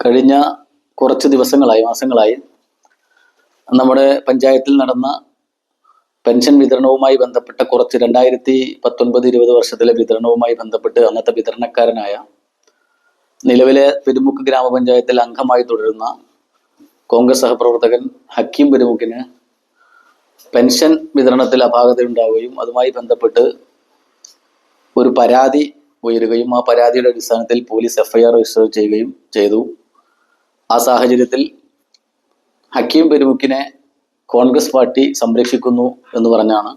കഴിഞ്ഞ കുറച്ച് ദിവസങ്ങളായി മാസങ്ങളായി നമ്മുടെ പഞ്ചായത്തിൽ നടന്ന പെൻഷൻ വിതരണവുമായി ബന്ധപ്പെട്ട കുറച്ച് രണ്ടായിരത്തി പത്തൊൻപത് ഇരുപത് വർഷത്തിലെ വിതരണവുമായി ബന്ധപ്പെട്ട് അന്നത്തെ വിതരണക്കാരനായ നിലവിലെ പെരുമുക്ക് ഗ്രാമപഞ്ചായത്തിൽ അംഗമായി തുടരുന്ന കോൺഗ്രസ് സഹപ്രവർത്തകൻ ഹക്കീം പെരുമുക്കിന് പെൻഷൻ വിതരണത്തിൽ അപാകതയുണ്ടാവുകയും അതുമായി ബന്ധപ്പെട്ട് ഒരു പരാതി ഉയരുകയും ആ പരാതിയുടെ അടിസ്ഥാനത്തിൽ പോലീസ് എഫ്ഐആർ രജിസ്റ്റർ ചെയ്യുകയും ചെയ്തു. ആ സാഹചര്യത്തിൽ ഹക്കീം പെരുമുക്കിനെ കോൺഗ്രസ് പാർട്ടി സംരക്ഷിക്കുന്നു എന്ന് പറഞ്ഞാണ്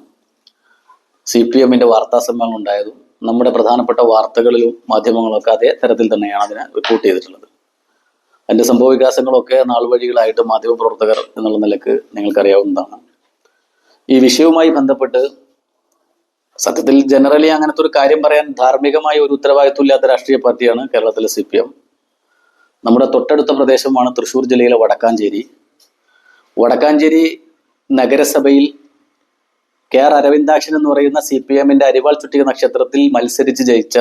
സി പി എമ്മിന്റെ വാർത്താ സമ്മേളനം ഉണ്ടായതും നമ്മുടെ പ്രധാനപ്പെട്ട വാർത്തകളിലും മാധ്യമങ്ങളൊക്കെ അതേ തരത്തിൽ തന്നെയാണ് അതിനെ റിപ്പോർട്ട് ചെയ്തിട്ടുള്ളത്. അതിന്റെ സംഭവ വികാസങ്ങളൊക്കെ നാൾവഴികളായിട്ട് മാധ്യമപ്രവർത്തകർ എന്നുള്ള നിലയ്ക്ക് നിങ്ങൾക്കറിയാവുന്നതാണ്. ഈ വിഷയവുമായി ബന്ധപ്പെട്ട് സത്യത്തിൽ ജനറലി അങ്ങനത്തെ ഒരു കാര്യം പറയാൻ ധാർമ്മികമായ ഒരു ഉത്തരവാദിത്വം ഇല്ലാത്ത രാഷ്ട്രീയ പാർട്ടിയാണ് കേരളത്തിലെ സി പി എം നമ്മുടെ തൊട്ടടുത്ത പ്രദേശമാണ് തൃശ്ശൂർ ജില്ലയിലെ വടക്കാഞ്ചേരി. വടക്കാഞ്ചേരി നഗരസഭയിൽ കെ ആർ അരവിന്ദാക്ഷൻ എന്ന് പറയുന്ന സി പി എമ്മിന്റെ അരിവാൾ ചുറ്റിക നക്ഷത്രത്തിൽ മത്സരിച്ച് ജയിച്ച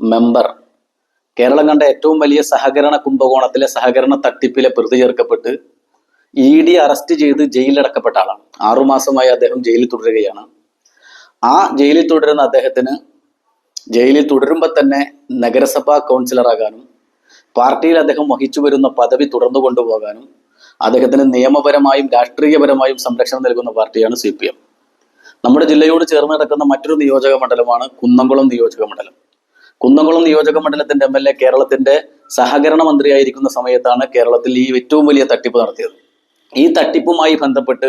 മെമ്പർ. കേരളം കണ്ട ഏറ്റവും വലിയ സഹകരണ കുംഭകോണത്തിലെ സഹകരണ തട്ടിപ്പിലെ പ്രതി ചേർക്കപ്പെട്ട് ഇ ഡി അറസ്റ്റ് ചെയ്ത് ജയിലിലടക്കപ്പെട്ട ആളാണ്. ആറുമാസമായി അദ്ദേഹം ജയിലിൽ തുടരുകയാണ്. ആ ജയിലിൽ തുടരുന്ന അദ്ദേഹത്തിന് ജയിലിൽ തുടരുമ്പോൾ തന്നെ നഗരസഭാ കൗൺസിലറാകാനും പാർട്ടിയിൽ അദ്ദേഹം വഹിച്ചു വരുന്ന പദവി തുടർന്നു കൊണ്ടുപോകാനും അദ്ദേഹത്തിന് നിയമപരമായും രാഷ്ട്രീയപരമായും സംരക്ഷണം നൽകുന്ന പാർട്ടിയാണ് സി പി എം. നമ്മുടെ ജില്ലയോട് ചേർന്ന് കിടക്കുന്ന മറ്റൊരു നിയോജക മണ്ഡലമാണ് കുന്നംകുളം നിയോജക മണ്ഡലം. കുന്നംകുളം നിയോജക മണ്ഡലത്തിന്റെ എം എൽ എ കേരളത്തിന്റെ സഹകരണ മന്ത്രിയായിരിക്കുന്ന സമയത്താണ് കേരളത്തിൽ ഈ ഏറ്റവും വലിയ തട്ടിപ്പ് നടത്തിയത്. ഈ തട്ടിപ്പുമായി ബന്ധപ്പെട്ട്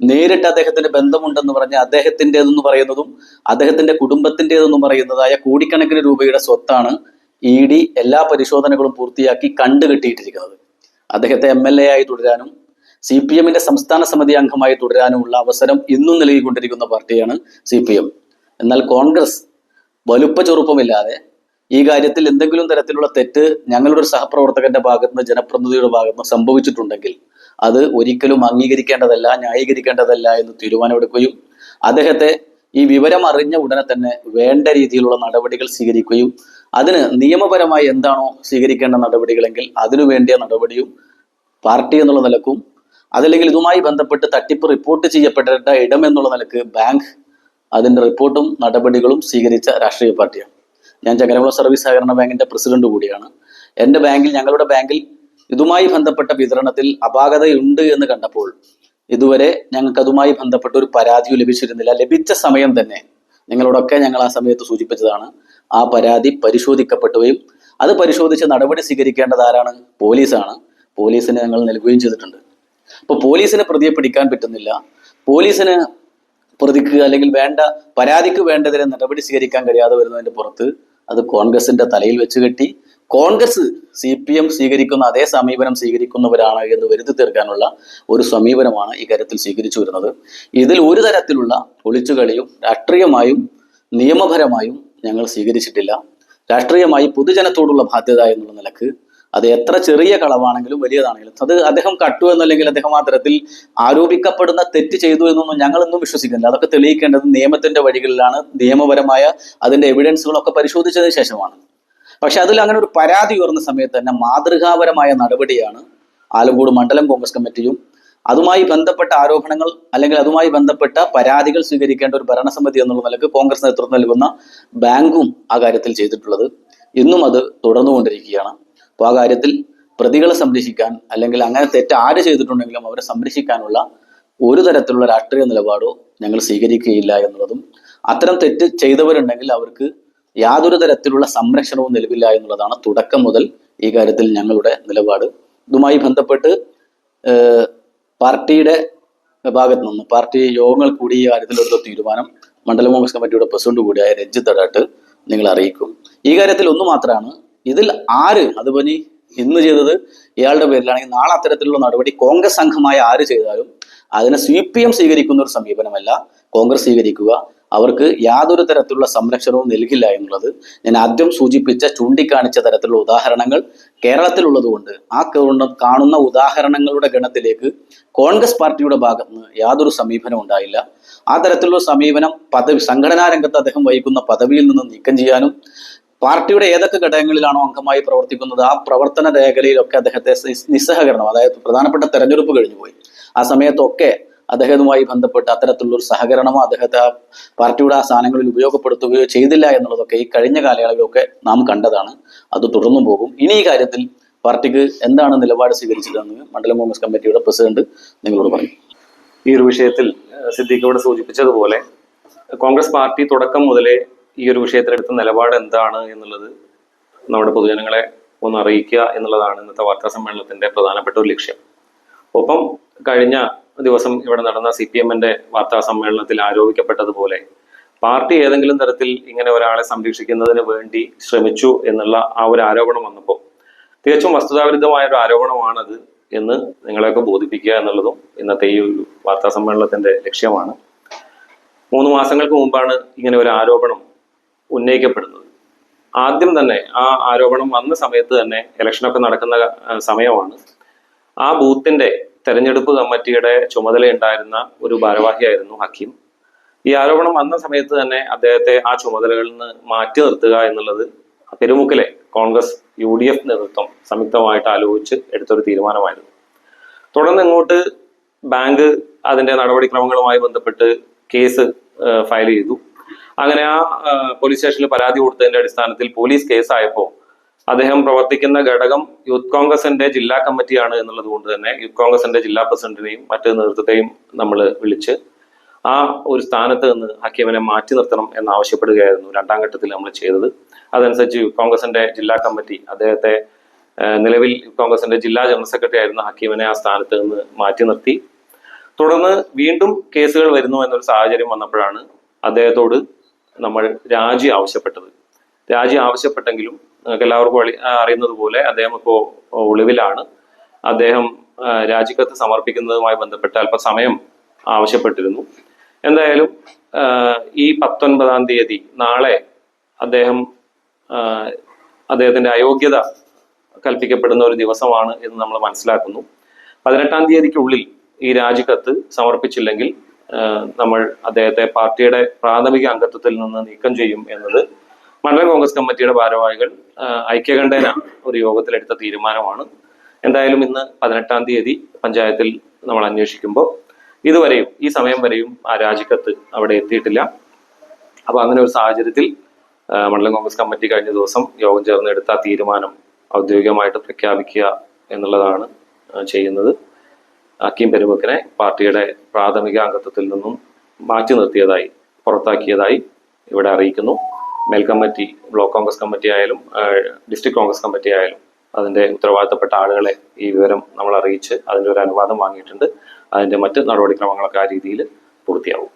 നേരിട്ട് അദ്ദേഹത്തിന്റെ ബന്ധമുണ്ടെന്ന് പറഞ്ഞ് അദ്ദേഹത്തിന്റെതെന്ന് പറയുന്നതും അദ്ദേഹത്തിന്റെ കുടുംബത്തിന്റെതെന്ന് പറയുന്നതായ കോടിക്കണക്കിന് രൂപയുടെ സ്വത്താണ് ഇ ഡി എല്ലാ പരിശോധനകളും പൂർത്തിയാക്കി കണ്ടുകെട്ടിയിട്ടിരിക്കുന്നത് അദ്ദേഹത്തെ എം എൽ എ ആയി തുടരാനും സി പി എമ്മിന്റെ സംസ്ഥാന സമിതി അംഗമായി തുടരാനുമുള്ള അവസരം ഇന്നും നൽകിക്കൊണ്ടിരിക്കുന്ന പാർട്ടിയാണ് സി പി എം. എന്നാൽ കോൺഗ്രസ് വലുപ്പ ചെറുപ്പമില്ലാതെ ഈ കാര്യത്തിൽ എന്തെങ്കിലും തരത്തിലുള്ള തെറ്റ് ഞങ്ങളുടെ ഒരു സഹപ്രവർത്തകന്റെ ഭാഗത്ത് നിന്ന് ജനപ്രതിനിധിയുടെ ഭാഗത്ത് നിന്ന് സംഭവിച്ചിട്ടുണ്ടെങ്കിൽ അത് ഒരിക്കലും അംഗീകരിക്കേണ്ടതല്ല ന്യായീകരിക്കേണ്ടതല്ല എന്ന് തീരുമാനമെടുക്കുകയും അദ്ദേഹത്തെ ഈ വിവരം അറിഞ്ഞ ഉടനെ തന്നെ വേണ്ട രീതിയിലുള്ള നടപടികൾ സ്വീകരിക്കുകയും അതിന് നിയമപരമായി എന്താണോ സ്വീകരിക്കേണ്ട നടപടികളെങ്കിൽ അതിനു വേണ്ടിയ നടപടിയും പാർട്ടി എന്നുള്ള നിലക്കും അതല്ലെങ്കിൽ ഇതുമായി ബന്ധപ്പെട്ട് തട്ടിപ്പ് റിപ്പോർട്ട് ചെയ്യപ്പെട്ട ഇടം എന്നുള്ള നിലയ്ക്ക് ബാങ്ക് അതിന്റെ റിപ്പോർട്ടും നടപടികളും സ്വീകരിച്ച രാഷ്ട്രീയ പാർട്ടിയാണ്. ഞാൻ ചങ്ങരകുളം സർവീസ് സഹകരണ ബാങ്കിന്റെ പ്രസിഡന്റ് കൂടിയാണ്. എന്റെ ബാങ്കിൽ ഞങ്ങളുടെ ബാങ്കിൽ ഇതുമായി ബന്ധപ്പെട്ട വിതരണത്തിൽ അപാകതയുണ്ട് എന്ന് കണ്ടപ്പോൾ ഇതുവരെ ഞങ്ങൾക്ക് അതുമായി ബന്ധപ്പെട്ട ഒരു പരാതിയും ലഭിച്ചിരുന്നില്ല. ലഭിച്ച സമയം തന്നെ നിങ്ങളോടൊക്കെ ഞങ്ങൾ ആ സമയത്ത് സൂചിപ്പിച്ചതാണ്. ആ പരാതി പരിശോധിക്കപ്പെടുകയും അത് പരിശോധിച്ച് നടപടി സ്വീകരിക്കേണ്ടത് ആരാണ്? പോലീസാണ്. പോലീസിന് ഞങ്ങൾ നൽകുകയും ചെയ്തിട്ടുണ്ട്. അപ്പോൾ പോലീസിന് പ്രതിയെ പിടിക്കാൻ പറ്റുന്നില്ല. പോലീസിന് പ്രതിക്ക് അല്ലെങ്കിൽ വേണ്ട പരാതിക്ക് വേണ്ടതിനെ നടപടി സ്വീകരിക്കാൻ കഴിയാതെ വരുന്നതിന്റെ പുറത്ത് അത് കോൺഗ്രസിന്റെ തലയിൽ വെച്ച് കെട്ടി കോൺഗ്രസ് സി പി എം സ്വീകരിക്കുന്ന അതേ സമീപനം സ്വീകരിക്കുന്നവരാണ് എന്ന് വരുത്തി തീർക്കാനുള്ള ഒരു സമീപനമാണ് ഈ കാര്യത്തിൽ സ്വീകരിച്ചു വരുന്നത്. ഇതിൽ ഒരു തരത്തിലുള്ള ഒളിച്ചുകളിയും രാഷ്ട്രീയമായും നിയമപരമായും ഞങ്ങൾ സ്വീകരിച്ചിട്ടില്ല. രാഷ്ട്രീയമായി പൊതുജനത്തോടുള്ള ബാധ്യത എന്നുള്ള നിലയ്ക്ക് അത് എത്ര ചെറിയ കളവാണെങ്കിലും വലിയതാണെങ്കിലും അത് അദ്ദേഹം കട്ടു എന്നല്ലെങ്കിൽ അദ്ദേഹം ആ തരത്തിൽ ആരോപിക്കപ്പെടുന്ന തെറ്റ് ചെയ്തു എന്നൊന്നും ഞങ്ങളൊന്നും വിശ്വസിക്കുന്നില്ല. അതൊക്കെ തെളിയിക്കേണ്ടത് നിയമത്തിന്റെ വഴികളിലാണ്. നിയമപരമായ അതിന്റെ എവിഡൻസുകളൊക്കെ പരിശോധിച്ചതിന് ശേഷമാണ്. പക്ഷെ അതിൽ അങ്ങനെ ഒരു പരാതി ഉയർന്ന സമയത്ത് തന്നെ മാതൃകാപരമായ നടപടിയാണ് ആലങ്കോട് മണ്ഡലം കോൺഗ്രസ് കമ്മിറ്റിയും അതുമായി ബന്ധപ്പെട്ട ആരോപണങ്ങൾ അല്ലെങ്കിൽ അതുമായി ബന്ധപ്പെട്ട പരാതികൾ സ്വീകരിക്കേണ്ട ഒരു ഭരണസമിതി എന്നുള്ള നിലയ്ക്ക് കോൺഗ്രസ് നേതൃത്വം നൽകുന്ന ബാങ്കും ആ കാര്യത്തിൽ ചെയ്തിട്ടുള്ളത്. ഇന്നും അത് തുടർന്നുകൊണ്ടിരിക്കുകയാണ്. അപ്പോൾ ആ കാര്യത്തിൽ പ്രതികളെ സംരക്ഷിക്കാൻ അല്ലെങ്കിൽ അങ്ങനെ തെറ്റ് ആര് ചെയ്തിട്ടുണ്ടെങ്കിലും അവരെ സംരക്ഷിക്കാനുള്ള ഒരു തരത്തിലുള്ള രാഷ്ട്രീയ നിലപാടോ ഞങ്ങൾ സ്വീകരിക്കുകയില്ല എന്നുള്ളതും അത്തരം തെറ്റ് ചെയ്തവരുണ്ടെങ്കിൽ അവർക്ക് യാതൊരു തരത്തിലുള്ള സംരക്ഷണവും നിലവില്ല എന്നുള്ളതാണ് തുടക്കം മുതൽ ഈ കാര്യത്തിൽ ഞങ്ങളുടെ നിലപാട്. ഇതുമായി ബന്ധപ്പെട്ട് പാർട്ടിയുടെ ഭാഗത്ത് നിന്ന് പാർട്ടി യോഗങ്ങൾ കൂടി ഈ കാര്യത്തിലെടുത്ത തീരുമാനം മണ്ഡലം കോൺഗ്രസ് കമ്മിറ്റിയുടെ പ്രസിഡന്റ് കൂടിയായ രഞ്ജിത്ത് തടാട്ട് നിങ്ങൾ അറിയിക്കും. ഈ കാര്യത്തിൽ ഒന്ന് മാത്രമാണ് ഇതിൽ ആര് അതുപോലെ ഇന്ന് ചെയ്തത് ഇയാളുടെ പേരിലാണെങ്കിൽ നാളെ അത്തരത്തിലുള്ള നടപടി കോൺഗ്രസ് സംഘമായ ആര് ചെയ്താലും അതിനെ സി പി എം സ്വീകരിക്കുന്ന ഒരു സമീപനമല്ല. കോൺഗ്രസ് സ്വീകരിക്കുക അവർക്ക് യാതൊരു തരത്തിലുള്ള സംരക്ഷണവും നൽകില്ല എന്നുള്ളത് ഞാൻ ആദ്യം സൂചിപ്പിച്ച ചൂണ്ടിക്കാണിച്ച തരത്തിലുള്ള ഉദാഹരണങ്ങൾ കേരളത്തിലുള്ളതുകൊണ്ട് ആ കാണുന്ന- ഉദാഹരണങ്ങളുടെ ഗണത്തിലേക്ക് കോൺഗ്രസ് പാർട്ടിയുടെ ഭാഗത്ത് നിന്ന് യാതൊരു സമീപനം ഉണ്ടായില്ല. ആ തരത്തിലുള്ള സമീപനം പദവി സംഘടനാ രംഗത്ത് അദ്ദേഹം വഹിക്കുന്ന പദവിയിൽ നിന്ന് നീക്കം ചെയ്യാനും പാർട്ടിയുടെ ഏതൊക്കെ ഘടകങ്ങളിലാണോ അംഗമായി പ്രവർത്തിക്കുന്നത് ആ പ്രവർത്തന മേഖലയിലൊക്കെ അദ്ദേഹത്തെ നിസ് നിസ്സഹകരണം അതായത് പ്രധാനപ്പെട്ട തെരഞ്ഞെടുപ്പ് കഴിഞ്ഞുപോയി. ആ സമയത്തൊക്കെ അദ്ദേഹവുമായി ബന്ധപ്പെട്ട് അത്തരത്തിലുള്ള ഒരു സഹകരണമോ അദ്ദേഹത്തെ ആ പാർട്ടിയുടെ ആ സ്ഥാനങ്ങളിൽ ഉപയോഗപ്പെടുത്തുകയോ ചെയ്തില്ല എന്നുള്ളതൊക്കെ ഈ കഴിഞ്ഞ കാലയളവിലൊക്കെ നാം കണ്ടതാണ്. അത് തുടർന്നു പോകും. ഇനി ഈ കാര്യത്തിൽ പാർട്ടിക്ക് എന്താണ് നിലപാട് സ്വീകരിച്ചതെന്ന് മണ്ഡലം കോൺഗ്രസ് കമ്മിറ്റിയുടെ പ്രസിഡന്റ് നിങ്ങളോട് പറയും. ഈ ഒരു വിഷയത്തിൽ സിദ്ദീഖ് ഇവിടെ സൂചിപ്പിച്ചതുപോലെ കോൺഗ്രസ് പാർട്ടി തുടക്കം മുതലേ ഈ ഒരു വിഷയത്തിലെടുത്ത നിലപാട് എന്താണ് എന്നുള്ളത് നമ്മുടെ പൊതുജനങ്ങളെ ഒന്ന് അറിയിക്കുക എന്നുള്ളതാണ് ഇന്നത്തെ വാർത്താ സമ്മേളനത്തിന്റെ പ്രധാനപ്പെട്ട ഒരു ലക്ഷ്യം. ഒപ്പം കഴിഞ്ഞ ദിവസം ഇവിടെ നടന്ന സി പി എമ്മിന്റെ വാർത്താ സമ്മേളനത്തിൽ ആരോപിക്കപ്പെട്ടതുപോലെ പാർട്ടി ഏതെങ്കിലും തരത്തിൽ ഇങ്ങനെ ഒരാളെ സംരക്ഷിക്കുന്നതിന് വേണ്ടി ശ്രമിച്ചു എന്നുള്ള ആ ഒരു ആരോപണം വന്നപ്പോൾ തികച്ചും വസ്തുതാവിരുദ്ധമായ ഒരു ആരോപണമാണത് എന്ന് നിങ്ങളെയൊക്കെ ബോധിപ്പിക്കുക എന്നുള്ളതും ഇന്നത്തെ ഈ ഒരു വാർത്താ സമ്മേളനത്തിന്റെ ലക്ഷ്യമാണ്. മൂന്ന് മാസങ്ങൾക്ക് മുമ്പാണ് ഇങ്ങനെ ഒരു ആരോപണം ഉന്നയിക്കപ്പെടുന്നത്. ആദ്യം തന്നെ ആ ആരോപണം വന്ന സമയത്ത് തന്നെ ഇലക്ഷനൊക്കെ നടക്കുന്ന സമയമാണ് ആ ബൂത്തിന്റെ തെരഞ്ഞെടുപ്പ് കമ്മിറ്റിയുടെ ചുമതലയുണ്ടായിരുന്ന ഒരു ഭാരവാഹിയായിരുന്നു ഹക്കീം. ഈ ആരോപണം വന്ന സമയത്ത് തന്നെ അദ്ദേഹത്തെ ആ ചുമതലകളിൽ നിന്ന് മാറ്റി നിർത്തുക എന്നുള്ളത് പെരുമുക്കിലെ കോൺഗ്രസ് യു ഡി എഫ് നേതൃത്വം സംയുക്തമായിട്ട് ആലോചിച്ച് എടുത്തൊരു തീരുമാനമായിരുന്നു. തുടർന്ന് ഇങ്ങോട്ട് ബാങ്ക് അതിന്റെ നടപടിക്രമങ്ങളുമായി ബന്ധപ്പെട്ട് കേസ് ഫയൽ ചെയ്തു. അങ്ങനെ ആ പോലീസ് സ്റ്റേഷനിൽ പരാതി കൊടുത്തതിന്റെ അടിസ്ഥാനത്തിൽ പോലീസ് കേസായപ്പോൾ അദ്ദേഹം പ്രവർത്തിക്കുന്ന ഘടകം യൂത്ത് കോൺഗ്രസിന്റെ ജില്ലാ കമ്മിറ്റിയാണ് എന്നുള്ളത് കൊണ്ട് തന്നെ യൂത്ത് കോൺഗ്രസിന്റെ ജില്ലാ പ്രസിഡന്റിനെയും മറ്റു നേതൃത്വത്തെയും നമ്മൾ വിളിച്ച് ആ ഒരു സ്ഥാനത്ത് നിന്ന് ഹക്കീമിനെ മാറ്റി നിർത്തണം എന്നാവശ്യപ്പെടുകയായിരുന്നു രണ്ടാം ഘട്ടത്തിൽ നമ്മൾ ചെയ്തത്. അതനുസരിച്ച് യൂത്ത് കോൺഗ്രസിന്റെ ജില്ലാ കമ്മിറ്റി അദ്ദേഹത്തെ നിലവിൽ യൂത്ത് കോൺഗ്രസിന്റെ ജില്ലാ ജനറൽ സെക്രട്ടറി ആയിരുന്ന ഹക്കീമിനെ ആ സ്ഥാനത്ത് നിന്ന് മാറ്റി നിർത്തി. തുടർന്ന് വീണ്ടും കേസുകൾ വരുന്നു എന്നൊരു സാഹചര്യം വന്നപ്പോഴാണ് അദ്ദേഹത്തോട് നമ്മൾ രാജി ആവശ്യപ്പെട്ടത്. രാജി ആവശ്യപ്പെട്ടെങ്കിലും നിങ്ങൾക്ക് എല്ലാവർക്കും അറിയുന്നത് പോലെ അദ്ദേഹം ഇപ്പോൾ ഒളിവിലാണ്. അദ്ദേഹം രാജിക്കത്ത് സമർപ്പിക്കുന്നതുമായി ബന്ധപ്പെട്ട് അല്പസമയം ആവശ്യപ്പെട്ടിരുന്നു. എന്തായാലും ഈ പത്തൊൻപതാം തീയതി നാളെ അദ്ദേഹം അദ്ദേഹത്തിന്റെ അയോഗ്യത കൽപ്പിക്കപ്പെടുന്ന ഒരു ദിവസമാണ് എന്ന് നമ്മൾ മനസ്സിലാക്കുന്നു. പതിനെട്ടാം തീയതിക്കുള്ളിൽ ഈ രാജിക്കത്ത് സമർപ്പിച്ചില്ലെങ്കിൽ നമ്മൾ അദ്ദേഹത്തെ പാർട്ടിയുടെ പ്രാഥമിക അംഗത്വത്തിൽ നിന്ന് നീക്കം ചെയ്യും എന്നത് മണ്ഡലം കോൺഗ്രസ് കമ്മിറ്റിയുടെ ഭാരവാഹികൾ ഐക്യകണ്ഠേന ഒരു യോഗത്തിലെടുത്ത തീരുമാനമാണ്. എന്തായാലും ഇന്ന് പതിനെട്ടാം തീയതി പഞ്ചായത്തിൽ നമ്മൾ അന്വേഷിക്കുമ്പോൾ ഇതുവരെയും ഈ സമയം വരെയും ആ രാജിക്കത്ത് അവിടെ എത്തിയിട്ടില്ല. അപ്പൊ അങ്ങനെ ഒരു സാഹചര്യത്തിൽ മണ്ഡലം കോൺഗ്രസ് കമ്മിറ്റി കഴിഞ്ഞ ദിവസം യോഗം ചേർന്ന് എടുത്ത തീരുമാനം ഔദ്യോഗികമായിട്ട് പ്രഖ്യാപിക്കുക എന്നുള്ളതാണ് ചെയ്യുന്നത്. അക്കീം പെരുമക്കിനെ പാർട്ടിയുടെ പ്രാഥമിക അംഗത്വത്തിൽ നിന്നും മാറ്റി നിർത്തിയതായി പുറത്താക്കിയതായി ഇവിടെ അറിയിക്കുന്നു. മേൽ കമ്മിറ്റി ബ്ലോക്ക് കോൺഗ്രസ് കമ്മിറ്റി ആയാലും ഡിസ്ട്രിക്ട് കോൺഗ്രസ് കമ്മിറ്റി ആയാലും അതിന്റെ ഉത്തരവാദിത്തപ്പെട്ട ആളുകളെ ഈ വിവരം നമ്മൾ അറിയിച്ച് അതിന്റെ ഒരു അനുവാദം വാങ്ങിയിട്ടുണ്ട്. അതിന്റെ മറ്റ് നടപടിക്രമങ്ങളൊക്കെ ആ രീതിയിൽ പൂർത്തിയാവും.